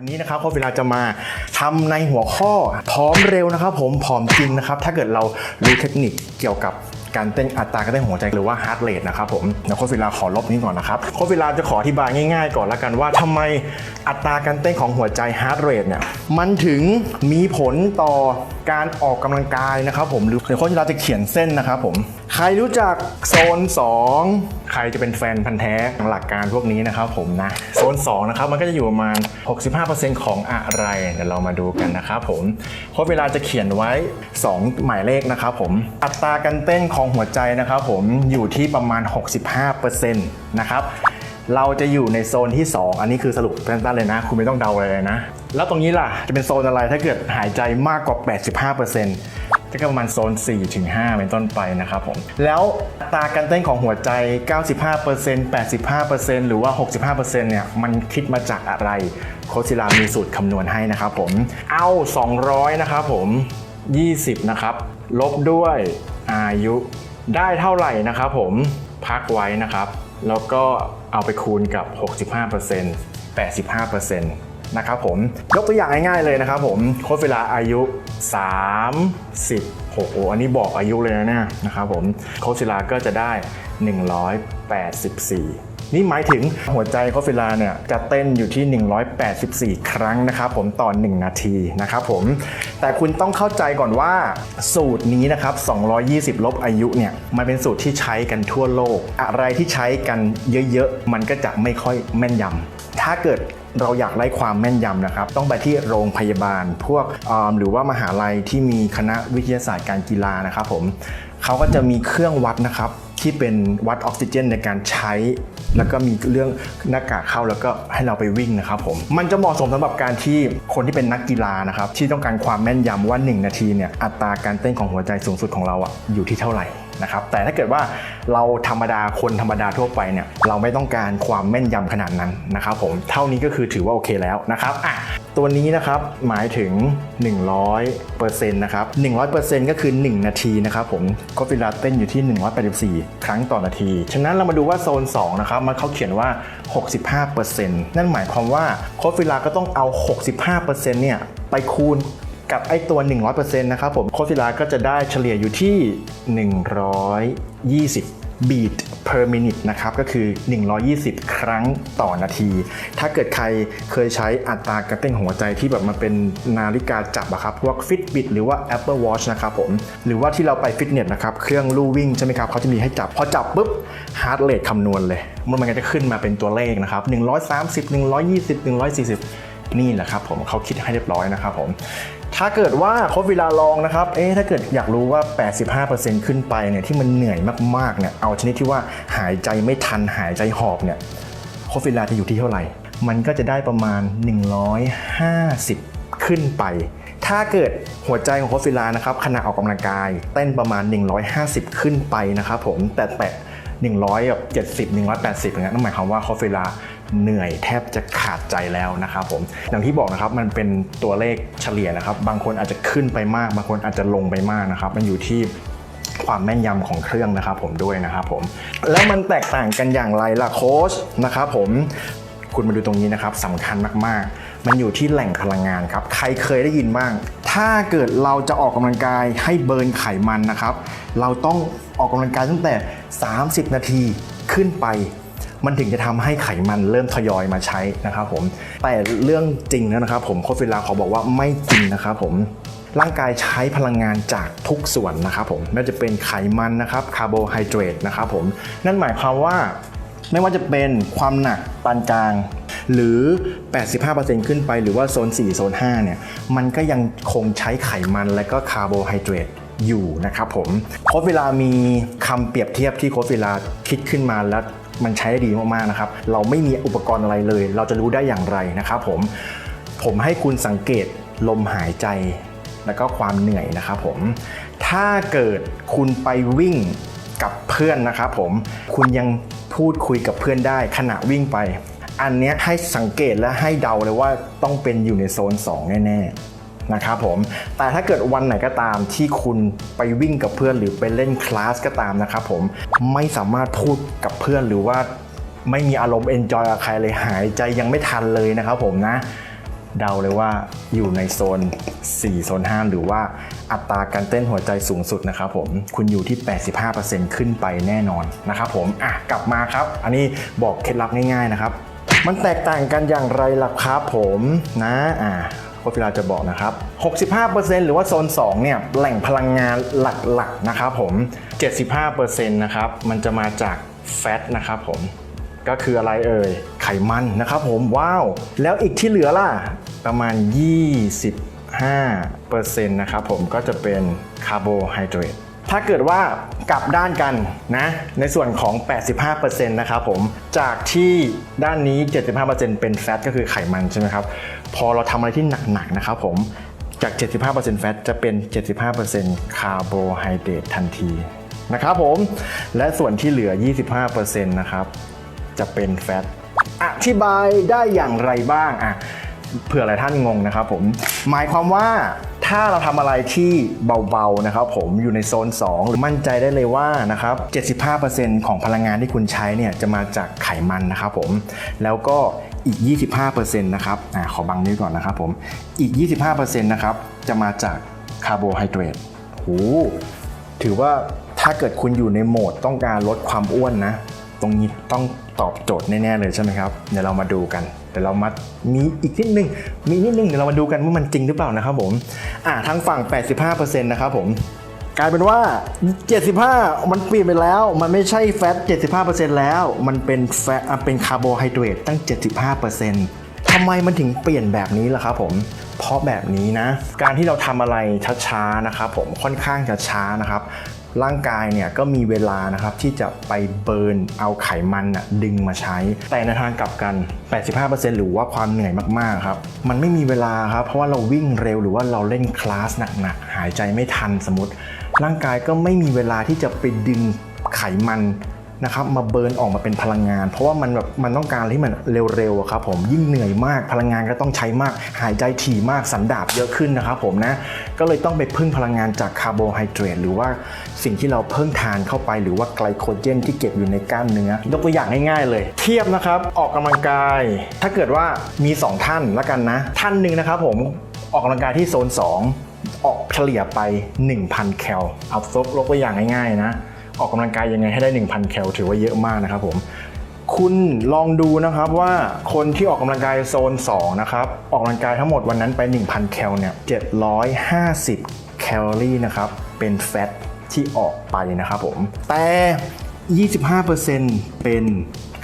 วันนี้นะครับโค้ชเวลาจะมาทำในหัวข้อพร้อมเร็วนะครับ ผมผอมจริงนะครับ ถ้าเกิดเรารู้เทคนิคเกี่ยวกับการเต้นอัตราการเต้นหัวใจหรือว่าฮาร์ดเรทนะครับผมเดี๋ยวโค้ชเวลาขอลบนี้ก่อนนะครับโค้ชเวลาจะขออธิบายง่าย ๆ ก่อนละกันว่าทำไมอัตราการเต้นของหัวใจฮาร์ดเรทเนี่ยมันถึงมีผลต่อการออกกำลังกายนะครับผมหรือโค้ชเวลาจะเขียนเส้นนะครับผม ใครรู้จักโซน 2 ใครจะเป็นแฟนพันธ์แท้หลักการพวกนี้นะครับผมนะ โซน 2 นะครับ มันก็จะอยู่ประมาณ 65%ของอะไร เดี๋ยวเรามาดูกันนะครับผมโค้ชเวลาจะเขียนไว้ 2 หมายเลขนะครับผม อัตราการเต้นของหัวใจนะครับผมอยู่ที่ประมาณ 65%นะครับเราจะอยู่ในโซนที่ 2 อันนี้คือสรุปสั้นๆเลยนะ คุณไม่ต้องเดาอะไรเลยนะ แล้วตรงนี้ล่ะ จะเป็นโซนอะไรถ้าเกิดหายใจมากกว่า 85% ก็ประมาณโซน4ถึง5เป็นต้นไปนะครับผม แล้วตาการเต้นของหัวใจ 95% 85%หรือว่า 65%เนี่ย มันคิดมาจากอะไร โคชิลามีสูตรคำนวณให้นะครับผม เอา 200 นะครับผม 20 นะครับ ลบด้วยอายุ ได้เท่าไหร่นะครับผม พักไว้นะครับ แล้วก็เอาไปคูณกับ 65% 85% นะครับผมยกตัวอย่างง่ายๆเลยนะครับผมโค้ชเวลาอายุ 30โอ้โหอันนี้บอกอายุเลยนะเนี่ยนะครับผมโค้ชเวลาก็จะได้ 184นี่หมายถึงหัวใจโคฟิลาเนี่ยจะเต้นอยู่ที่ 184 ครั้งนะครับผมต่อ 1 นาทีนะครับผม แต่คุณต้องเข้าใจก่อนว่าสูตรนี้นะครับ 220 ลบอายุเนี่ยมันเป็นสูตรที่ใช้กันทั่วโลก อะไรที่ใช้กันเยอะๆ มันก็จะไม่ค่อยแม่นยำถ้าเกิด เราอยากได้ความแม่นยำนะครับ ต้องไปที่โรงพยาบาล พวกหรือว่ามหาลัยที่มีคณะวิทยาศาสตร์การกีฬานะครับผมเขาก็จะมีเครื่องวัดนะครับที่เป็นวัดออกซิเจนในการใช้ แล้วก็มีเรื่องหน้ากากเข้าแล้วก็ให้เราไปวิ่งนะครับผมมันจะเหมาะสมสำหรับการที่คนที่เป็นนักกีฬานะครับที่ต้องการความแม่นยำว่า 1 นาทีเนี่ยอัตราการเต้นของหัวใจสูงสุดของเราอะอยู่ที่เท่าไหร่ นะครับแต่ถ้าเกิดว่าเราธรรมดาคนธรรมดาทั่วไปเนี่ยเราไม่ต้องการความแม่นยำขนาดนั้นนะครับผมเท่านี้ก็คือถือว่าโอเคแล้วนะครับอะตัวนี้นะครับหมายถึง 100%นะครับ100%ก็คือ 1 นาทีนะครับผมก็เวลาเต้นอยู่ที่ 184 ครั้งต่อนาที ฉะนั้นเรามาดูว่าโซน2นะครับมันเขาเขียนว่า 65%นั่นหมายความว่าโค้ชเวลาก็ต้องเอา 65%เนี่ยไปคูณ กับไอ้ตัว 100%นะครับผมโค้ชเวลาก็จะได้เฉลี่ยอยู่ที่ 120 beat per minute นะครับ ก็คือ 120 ครั้งต่อนาที ถ้าเกิดใครเคยใช้อัตราการเต้นของหัวใจที่แบบมาเป็นนาฬิกาจับอะครับ พวก Fitbit หรือว่า Apple Watch นะครับผม หรือว่าที่เราไปฟิตเนสนะครับ เครื่องลู่วิ่งใช่ไหมครับ เขาจะมีให้จับ พอจับปุ๊บ heart rate คำนวณเลย มันก็จะขึ้นมาเป็นตัวเลขนะครับ 130 120 140 นี่แหละครับผม เขาคิดให้เรียบร้อยนะครับผม ถ้าเกิดว่าโค้ชเวลาลองนะครับ เอ๊ะถ้าเกิดอยากรู้ว่า 85%ขึ้นไปเนี่ยที่มันเหนื่อยมากๆเนี่ย เอาชนิดที่ว่าหายใจไม่ทันหายใจหอบเนี่ยโคฟิลาจะอยู่ที่เท่าไหร่ มันก็จะได้ประมาณ 150 ขึ้นไป ถ้าเกิดหัวใจของโคฟิลานะครับขณะออกกำลังกาย เต้นประมาณ 150 ขึ้นไปนะครับผมแต่แตะ170 180อย่างเงี้ยนั่นหมายความว่าโคฟิลา เหนื่อยแทบจะขาดใจแล้วนะครับผมอย่างที่บอกนะครับมันเป็นตัวเลขเฉลี่ยนะครับ บางคนอาจจะขึ้นไปมากบางคนอาจจะลงไปมากนะครับ มันอยู่ที่ความแม่นยำของเครื่องนะครับผมด้วยนะครับผมแล้วมันแตกต่างกันอย่างไรล่ะโค้ชนะครับผมคุณมาดูตรงนี้นะครับสำคัญมากๆ มันอยู่ที่แหล่งพลังงานครับ ใครเคยได้ยินบ้าง ถ้าเกิดเราจะออกกำลังกายให้เบิร์นไขมันนะครับ เราต้องออกกำลังกายตั้งแต่ 30 นาทีขึ้นไป มันถึงจะทำให้ไขมันเริ่มทยอยมาใช้นะครับผม แต่เรื่องจริงนะครับผมโค้ชเวลาขอบอกว่าไม่จริงนะครับผมร่างกายใช้พลังงานจากทุกส่วนนะครับผมไม่ว่าจะเป็นไขมันนะครับคาร์โบไฮเดรตนะครับผมนั่นหมายความว่าไม่ว่าจะเป็นความหนักปานกลาง หรือ 85%ขึ้นไปหรือว่าโซน 4 โซน 5 เนี่ย มันก็ยังคงใช้ไขมันและก็คาร์โบไฮเดรตอยู่นะครับผมโค้ชเวลามีคำเปรียบเทียบที่โค้ชเวลาคิดขึ้นมาแล้ว มันใช้ได้ดีมากๆนะครับ เราไม่มีอุปกรณ์อะไรเลย เราจะรู้ได้อย่างไรนะครับผม ผมให้คุณสังเกตลมหายใจ แล้วก็ความเหนื่อยนะครับผม ถ้าเกิดคุณไปวิ่งกับเพื่อนนะครับผม คุณยังพูดคุยกับเพื่อนได้ขณะวิ่งไป อันนี้ให้สังเกตและให้เดาเลยว่าต้องเป็นอยู่ในโซน 2 แน่ๆ นะครับผม แต่ถ้าเกิดวันไหนก็ตามที่คุณไปวิ่งกับเพื่อนหรือไปเล่นคลาสก็ตามนะครับผมไม่สามารถพูดกับเพื่อนหรือว่าไม่มีอารมณ์เอนจอยกับใครเลยหายใจยังไม่ทันเลยนะครับผมนะเดาเลยว่าอยู่ในโซน 4 โซน 5 หรือว่าอัตราการเต้นหัวใจสูงสุดนะครับผม คุณอยู่ที่ 85%ขึ้นไปแน่นอนนะครับผม อะ กลับมาครับ อันนี้บอกเคล็ดลับง่ายๆนะครับ มันแตกต่างกันอย่างไรล่ะครับผมนะ อ่า โคฟิลาจะบอกนะครับ 65%หรือว่าโซน2เนี่ยแหล่งพลังงานหลักๆนะครับผม 75%นะครับมันจะมาจากแฟตนะครับผมก็คืออะไรเอ่ยไขมันนะครับผมว้าว แล้วอีกที่เหลือล่ะประมาณ 25%นะครับผมก็จะเป็นคาร์โบไฮเดรต ถ้าเกิดว่ากลับด้านกันนะ ในส่วนของ 85%นะครับผม จากที่ด้านนี้ 75%เป็นแฟตก็คือไขมันใช่ไหมครับ พอเราทำอะไรที่หนักๆนะครับผม จาก 75%แฟตจะเป็น 75%คาร์โบไฮเดรตทันทีนะครับผม และส่วนที่เหลือ 25%นะครับ จะเป็นแฟต อธิบายได้อย่างไรบ้างอะเผื่อหลายท่านงงนะครับผม หมายความว่า ถ้าเราทำอะไรที่เบาๆนะครับผมอยู่ในโซน 2 หรือมั่นใจได้เลยว่านะครับ 75%ของพลังงานที่คุณใช้เนี่ยจะมาจากไขมันนะครับผมแล้วก็อีก 25%นะครับอะขอบังนี้ก่อนนะครับผมอีก 25%นะครับจะมาจากคาร์โบไฮเดรตโหถือว่าถ้าเกิดคุณอยู่ในโหมดต้องการลดความอ้วนนะ ตรงนี้ต้องตอบโจทย์แน่ ๆ เลยใช่ไหมครับ เดี๋ยวเรามาดูกัน เดี๋ยวเรามามีอีกนิดนึง มีนิดนึงเดี๋ยวเรามาดูกันว่ามันจริงหรือเปล่านะครับผมอ่าทางฝั่ง 85%นะครับผมกลายเป็นว่า 75 มันเปลี่ยนไปแล้ว มันไม่ใช่แฟต 75%แล้ว มันเป็นแฟตเป็นคาร์โบไฮเดรตตั้ง 75%ทำไมมันถึงเปลี่ยนแบบนี้ล่ะครับผม เพราะแบบนี้นะ การที่เราทำอะไรช้าๆนะครับผม ค่อนข้างจะช้านะครับ ร่างกายเนี่ยก็มีเวลานะครับที่จะไปเบิร์นเอาไขมันน่ะดึงมาใช้ แต่ในทางกลับกัน 85%หรือว่าความเหนื่อยมากๆครับมันไม่มีเวลาครับเพราะว่าเราวิ่งเร็วหรือว่าเราเล่นคลาสหนักๆหายใจไม่ทันสมมติ ร่างกายก็ไม่มีเวลาที่จะไปดึงไขมัน นะครับมาเบิร์นออกมาเป็นพลังงาน เพราะว่ามันแบบมันต้องการที่มันเร็วๆครับผมยิ่งเหนื่อยมากพลังงานก็ต้องใช้มาก หายใจถี่มากสันดาบเยอะขึ้นนะครับผมนะก็เลยต้องไปพึ่งพลังงานจากคาร์โบไฮเดรตหรือว่าสิ่งที่เราเพิ่งทานเข้าไป หรือว่าไกลโคเจนที่เก็บอยู่ในกล้ามเนื้อยกตัวอย่างง่ายๆเลย เทียบนะครับออกกำลังกาย ถ้าเกิดว่ามี 2 ท่านละกันนะ ท่านหนึ่งนะครับผมออกกำลังกายที่โซน 2 ออกเฉลี่ยไป 1,000 แคลเอาซบยกตัวอย่างง่ายๆนะ ออกกำลังกายยังไงให้ได้ 1,000 แคลถือว่าเยอะมากนะครับผมคุณลองดูนะครับว่าคนที่ออกกำลังกายโซน 2 นะครับ ออกกำลังกายทั้งหมดวันนั้นไป 1,000 แคลเนี่ย750 แคลอรี่นะครับ เป็นแฟตที่ออกไปนะครับผม แต่ 25%เป็น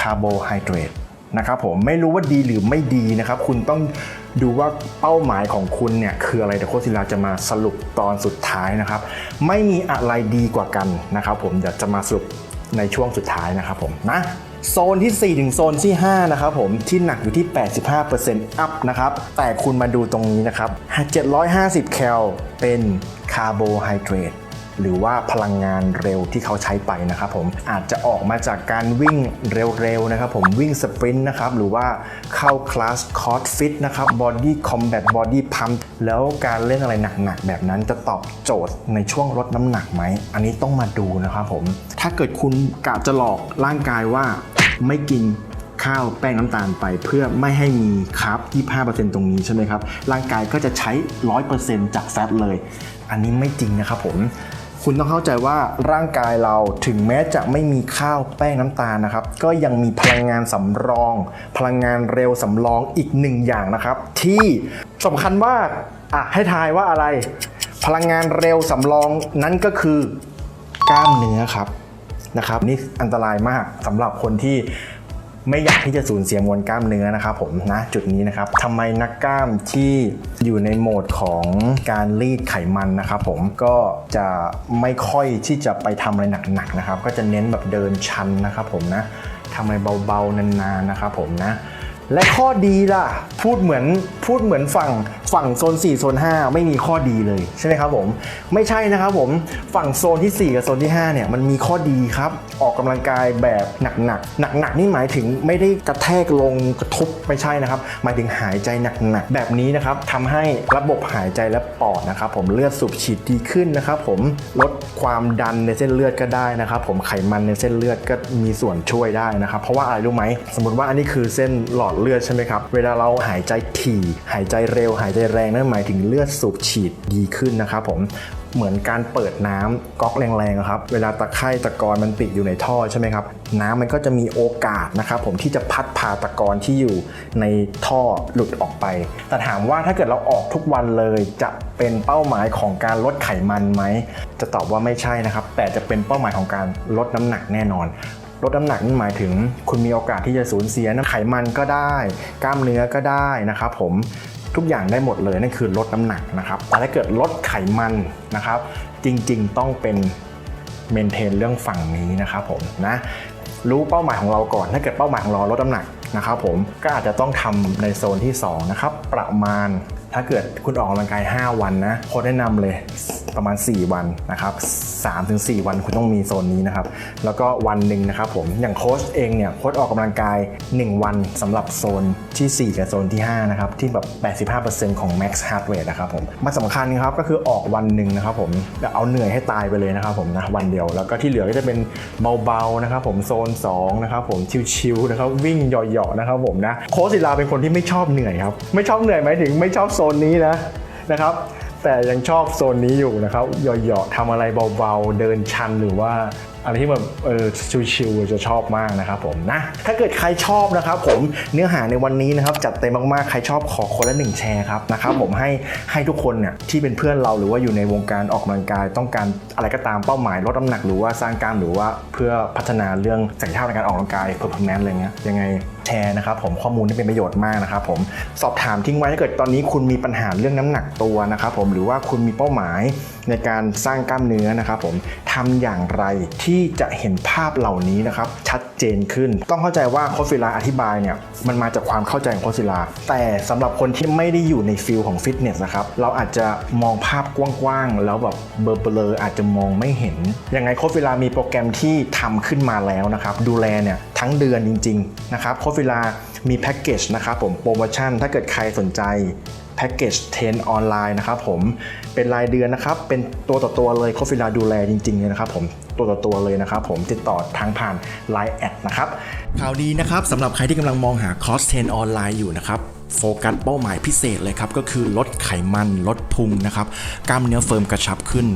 คาร์โบไฮเดรต นะครับผมไม่รู้ว่าดีหรือไม่ดีนะครับ คุณต้องดูว่าเป้าหมายของคุณเนี่ยคืออะไรเดี๋ยวโคชศิลาจะมาสรุปตอนสุดท้ายนะครับ ไม่มีอะไรดีกว่ากันนะครับ ผมเดี๋ยวจะมาสรุปในช่วงสุดท้ายนะครับผมนะโซนที่ 4 ถึงโซนที่ 5 นะครับผมที่หนักอยู่ที่ 85%อัพนะครับ แต่คุณมาดูตรงนี้นะครับ 750 แคลเป็นคาร์โบไฮเดรต หรือว่าพลังงานเร็วที่เขาใช้ไปนะครับผมอาจจะออกมาจากการวิ่งเร็วๆนะครับผมวิ่งสปรินต์นะครับหรือว่าเข้าคลาสคอร์สฟิตนะครับบอดี้คอมแบทบอดี้พัมแล้วการเล่นอะไรหนักๆ แบบนั้นจะตอบโจทย์ในช่วงลดน้ำหนักไหม อันนี้ต้องมาดูนะครับผม ถ้าเกิดคุณกะจะหลอกร่างกายว่าไม่กินข้าวแป้งน้ำตาลไปเพื่อไม่ให้มีคาร์บ25%ตรงนี้ใช่ไหมครับ ร่างกายก็จะใช้ 100%จากแฟตเลย อันนี้ไม่จริงนะครับผม คุณต้องเข้าใจว่าร่างกายเราถึงแม้จะไม่มีข้าวแป้งน้ำตาลนะครับ ก็ยังมีพลังงานสำรอง พลังงานเร็วสำรองอีกหนึ่งอย่างนะครับ ที่สำคัญมากอะให้ทายว่าอะไร พลังงานเร็วสำรองนั่นก็คือกล้ามเนื้อครับนะครับนี่อันตรายมากสำหรับคนที่ ไม่อยากที่จะสูญเสียมวลกล้ามเนื้อนะครับผมนะจุดนี้นะครับทำไมนักกล้ามที่อยู่ในโหมดของการรีดไขมันนะครับผมก็จะไม่ค่อยที่จะไปทำอะไรหนักๆนะครับ ก็จะเน้นแบบเดินชันนะครับผมนะทำอะไรเบาๆนานๆนะครับผมนะและข้อดีล่ะ พูดเหมือนพูดเหมือนฝั่ง ฝั่งโซน 4 โซน 5 ไม่มีข้อดีเลยใช่ไหมครับผม ไม่ใช่นะครับผมฝั่งโซนที่ 4 กับโซนที่ 5 เนี่ยมันมีข้อดีครับ ออกกำลังกายแบบหนักๆหนักๆนี่หมายถึงไม่ได้กระแทกลงกระทบไม่ใช่นะครับ หมายถึงหายใจหนักๆแบบนี้นะครับทำให้ระบบหายใจและปอดนะครับผมเลือดสูบฉีดดีขึ้นนะครับผมลดความดันในเส้นเลือดก็ได้นะครับผมไขมันในเส้นเลือดก็มีส่วนช่วยได้นะครับเพราะว่าอะไรรู้ไหมสมมติว่าอันนี้คือเส้นหลอดเลือดใช่ไหมครับเวลาเราหายใจถี่ หายใจเร็วหายใจแรงนั่นหมายถึงเลือดสูบฉีดดีขึ้นนะครับผมเหมือนการเปิดน้ำก๊อกแรงๆครับเวลาตะไคร่ตะกอนมันติดอยู่ในท่อใช่ไหมครับน้ำมันก็จะมีโอกาสนะครับผมที่จะพัดพาตะกอนที่อยู่ในท่อหลุดออกไป แต่ถามว่าถ้าเกิดเราออกทุกวันเลยจะเป็นเป้าหมายของการลดไขมันไหมจะตอบว่าไม่ใช่นะครับ แต่จะเป็นเป้าหมายของการลดน้ำหนักแน่นอนลดน้ำหนักนั่นหมายถึง คุณมีโอกาสที่จะสูญเสียน้ำไขมันก็ได้ กล้ามเนื้อก็ได้นะครับผม ทุกอย่างได้หมดเลยนั่นคือลดน้ำหนักนะครับแต่ถ้าเกิดลดไขมันนะครับ จริงๆต้องเป็นเมนเทนเรื่องฝั่งนี้นะครับผมนะรู้เป้าหมายของเราก่อน ถ้าเกิดเป้าหมายของเราลดน้ำหนักนะครับผมก็อาจจะต้องทำในโซนที่2นะครับประมาณถ้าเกิดคุณออกกำลังกาย 5 วันนะโค้ดแนะนำเลย ประมาณ 4 วันนะครับ3-4 วันคุณต้องมีโซนนี้นะครับ แล้วก็วันหนึ่งนะครับผมอย่างโค้ชเองเนี่ยโค้ชออกกำลังกาย 1 วันสำหรับโซนทีสี่ 4 กับโซนที่ 5 นะครับ ที่แบบ 85%ของ max heart rate นะครับผมมันสำคัญครับก็คือออกวันหนึ่งนะครับผมแล้วเอาเหนื่อยให้ตายไปเลยนะครับผมนะวันเดียว แล้วก็ที่เหลือก็จะเป็นเบาๆนะครับผมโซน2นะครับผมชิวๆนะครับวิ่งหยาะๆนะครับผมนะโค้ชศิลาเป็นคนที่ไม่ชอบเหนื่อยครับไม่ชอบเหนื่อยหมายถึงไม่ชอบโซนนี้นะนะครับ แต่ยังชอบโซนนี้อยู่นะครับหย่อๆทำอะไรเบาๆ เดินชันหรือว่าอะไรที่แบบเออชิวๆจะชอบมากนะครับผมนะถ้าเกิดใครชอบนะครับผมเนื้อหาในวันนี้นะครับจัดเต็มมากๆ ใครชอบขอคนละหนึ่งแชร์ครับนะครับผมให้ให้ทุกคนเนี่ยที่เป็นเพื่อนเราหรือว่าอยู่ในวงการออกกำลังกาย ต้องการอะไรก็ตามเป้าหมายลดน้ำหนักหรือว่าสร้างกล้ามหรือว่าเพื่อพัฒนาเรื่องศักยภาพในการออกกำลังกาย performance อะไรเงี้ยยังไงแชร์นะครับผมข้อมูลที่เป็นประโยชน์มากนะครับผมสอบถามทิ้งไว้ถ้าเกิดตอนนี้คุณมีปัญหาเรื่องน้ำหนักตัวนะครับผมหรือว่าคุณมีเป้าหมายในการสร้างกล้ามเนื้อนะครับผมทำอย่างไรที่ที่จะเห็นภาพเหล่านี้นะครับชัดเจนขึ้น ต้องเข้าใจว่าโคฟิลาอธิบายเนี่ยมันมาจากความเข้าใจของโคฟิลา แต่สำหรับคนที่ไม่ได้อยู่ในฟิลของฟิตเนสนะครับเราอาจจะมองภาพกว้างๆแล้วแบบเบลอๆอาจจะมองไม่เห็นยังไงโคฟิลามีโปรแกรมที่ทำขึ้นมาแล้วนะครับดูแลเนี่ยทั้งเดือนจริงๆนะครับโคฟิลามีแพ็กเกจนะครับผมโปรโมชั่นถ้าเกิดใครสนใจแพ็กเกจ10ออนไลน์นะครับผม เป็นรายเดือนนะครับ เป็นตัวต่อตัวเลยโคฟิลาดูแลจริงๆเลยนะครับผมตัวต่อตัวเลยนะครับผมติดต่อทางผ่าน Line แอดนะครับข่าวดีนะครับสำหรับใครที่กำลังมองหาคอร์สเทรนออนไลน์อยู่นะครับ โฟกัสเป้าหมายพิเศษเลยครับ ก็คือลดไขมันลดพุงนะครับ กล้ามเนื้อเฟิร์มกระชับขึ้น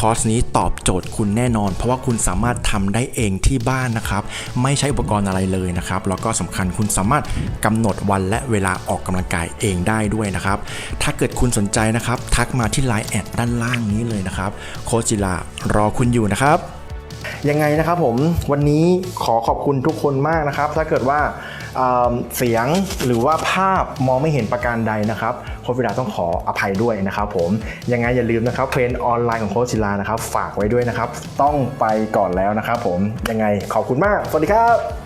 คอร์สนี้ตอบโจทย์คุณแน่นอน เพราะว่าคุณสามารถทำได้เองที่บ้านนะครับ ไม่ใช้อุปกรณ์อะไรเลยนะครับ แล้วก็สำคัญคุณสามารถกำหนดวันและเวลาออกกำลังกายเองได้ด้วยนะครับ ถ้าเกิดคุณสนใจนะครับ ทักมาที่ Line แอดด้านล่างนี้เลยนะครับโคชจิลารอคุณอยู่นะครับยังไงนะครับผมวันนี้ขอขอบคุณทุกคนมากนะครับ ถ้าเกิดว่า เเสียงหรือว่าภาพมองไม่เห็นประการใดนะครับโค้ชวิลาต้องขออภัยด้วยนะครับผมยังไงอย่าลืมนะครับเทรนออนไลน์ของโค้ชศิลานะครับ ฝากไว้ด้วยนะครับ ต้องไปก่อนแล้วนะครับผมยังไงขอบคุณมาก สวัสดีครับ